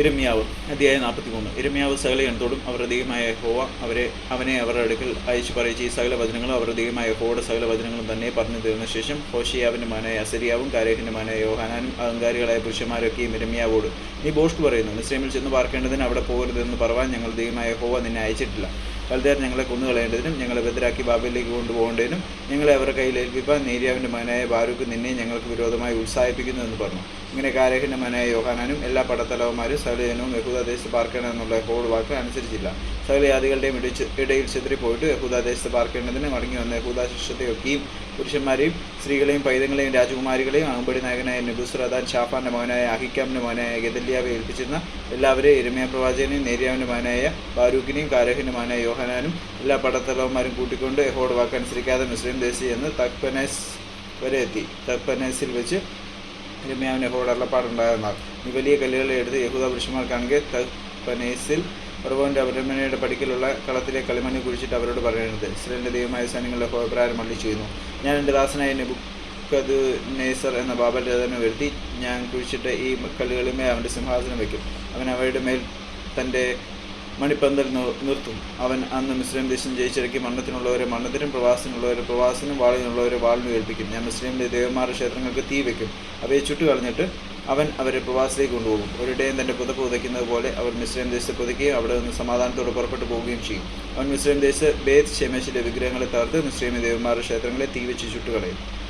ഇരമ്യാവ് അധ്യായ നാൽപ്പത്തി മൂന്ന് ഇരമ്യാവ് സകല എണ്ണത്തോടും അവരുടെ ദൈവമായ ഹോവ അവരെ അവനെ അവരുടെ അടുക്കൽ അയച്ചു പറയിച്ച് ഈ സകല വചനങ്ങളും അവരുടെ ദൈവമായ ഹോയുടെ സകല വചനങ്ങളും തന്നെ പറഞ്ഞു തീർന്ന ശേഷം ഹോഷിയാവിന്റെ മാനായ അസരിയാവും കാരേഹിന്റെ മാനായ യോഹാനാനും അഹങ്കാരികളായ പുരുഷന്മാരൊക്കെയും ഇരമ്യാവോട് നീ ബോഷ്ട് പറയുന്നു മിസ്രൈമിൽ ചെന്ന് പാർക്കേണ്ടതിന് അവിടെ പോകരുതെന്ന് പറവാൻ ഞങ്ങൾ ദൈവമായ ഹോവ നിന്നെ അയച്ചിട്ടില്ല. കൽദേർ ഞങ്ങളെ കൊന്നുകളയേണ്ടതിനും ഞങ്ങളെ ബദരാക്കി ബാബയിലേക്ക് കൊണ്ടുപോകേണ്ടതിനും ഞങ്ങളെ അവരുടെ കയ്യിൽ ഏൽപ്പിപ്പാൻ നേരിയാവിന്റെ മകനായ ബാരൂക്ക് നിന്നെ ഞങ്ങൾക്ക് വിരോധമായി ഉത്സാഹിപ്പിക്കുന്നു എന്ന് പറഞ്ഞു. ഇങ്ങനെ കാരഹിന്റെ മകനായ യോഹാനാനും എല്ലാ പടത്തലവന്മാരും സകലജനവും യഹൂദദേശത്ത് പാർക്കണമെന്നുള്ള ഹോൾ വാക്ക് അനുസരിച്ചില്ല. സകല ഇടയിൽ ചിതറിപ്പോയിട്ട് യഹൂദദേശത്ത് പാർക്കേണ്ടതിന് മടങ്ങി വന്ന യഹൂദ ശിഷ്യത്തെയൊക്കെയും പുരുഷന്മാരെയും സ്ത്രീകളെയും പൈതങ്ങളെയും രാജകുമാരികളെയും അകമ്പടി നായകനായ നെബുസ്രദാൻ ഷാഫാന്റെ മകനായ അഹിക്കാമിന്റെ മകനായ ഗദല്യാവെ ഏൽപ്പിച്ചിരുന്ന എല്ലാവരെയും ഇരമയ പ്രവാചകനെയും നേര്യാവിന്റെ മകനായ ബാരൂക്കിനെയും കാരഹിന്റെ മകനായ യോഹനാനും എല്ലാ പടത്തലവന്മാരും കൂട്ടിക്കൊണ്ട് എഹോട് വാക്കനുസരിക്കാതെ മുസ്ലിം ദേശി എന്ന് തക്പനസ് വരെ എത്തി. തക്പനസിൽ വെച്ച് ഇരമ്യാവിന് എഹോട് അള്ളപ്പാടുണ്ടായിരുന്നാൽ ഈ വലിയ കല്ലുകളെ എടുത്ത് യഹൂദ പുരുഷന്മാർക്കാണെങ്കിൽ തക്പനേസിൽ ഫറവോന്റെ അപരമനയുടെ പടിക്കലുള്ള കളത്തിലെ കളിമണ്ണി കുഴിച്ചിട്ട് അവരോട് പറയുന്നത് ഇസ്രേലിന്റെ ദൈവമായ സൈന്യങ്ങളുടെ അഭിപ്രായം മള്ളി ചെയ്യുന്നു ഞാൻ എന്റെ ദാസനായ നെബുക്കത് നെയ്സർ എന്ന ബാബൽ രഥനെ വരുത്തി ഞാൻ കുഴിച്ചിട്ട് ഈ കല്ലുകളിന്മേൽ അവന്റെ സിംഹാസനം വയ്ക്കും. അവൻ അവയുടെ മേൽ തന്റെ മണിപ്പന്തൽ നിർത്തും. അവൻ അന്ന് മുസ്ലിം ദേശം ജയിച്ചിറക്കി മണ്ണത്തിനുള്ളവരെ മണ്ണത്തിനും പ്രവാസത്തിനുള്ളവരെ പ്രവാസത്തിനും വാളിനുള്ളവരെ വാളിനും ഏൽപ്പിക്കും. ഞാൻ മുസ്ലിമിന്റെ ദേവന്മാരുടെ ക്ഷേത്രങ്ങൾക്ക് തീ വയ്ക്കും. അവയെ ചുട്ടു കളഞ്ഞിട്ട് അവൻ അവരെ പ്രവാസത്തിലേക്ക് കൊണ്ടുപോകും. ഒരിടയും തന്റെ പുതപ്പ് പുതയ്ക്കുന്നത് പോലെ അവർ മിശ്രം ദേശത്ത് പുതയ്ക്കുകയും അവിടെ നിന്ന് സമാധാനത്തോടെ പുറപ്പെട്ടു പോവുകയും ചെയ്യും. അവൻ മിശ്രം ദേശത്ത് ബേത്ത് ഷെമേശിലെ വിഗ്രഹങ്ങളെ തകർത്ത് മുസ്ലിം ദേവന്മാരുടെ ക്ഷേത്രങ്ങളെ തീവച്ച് ചുട്ടുകളയും.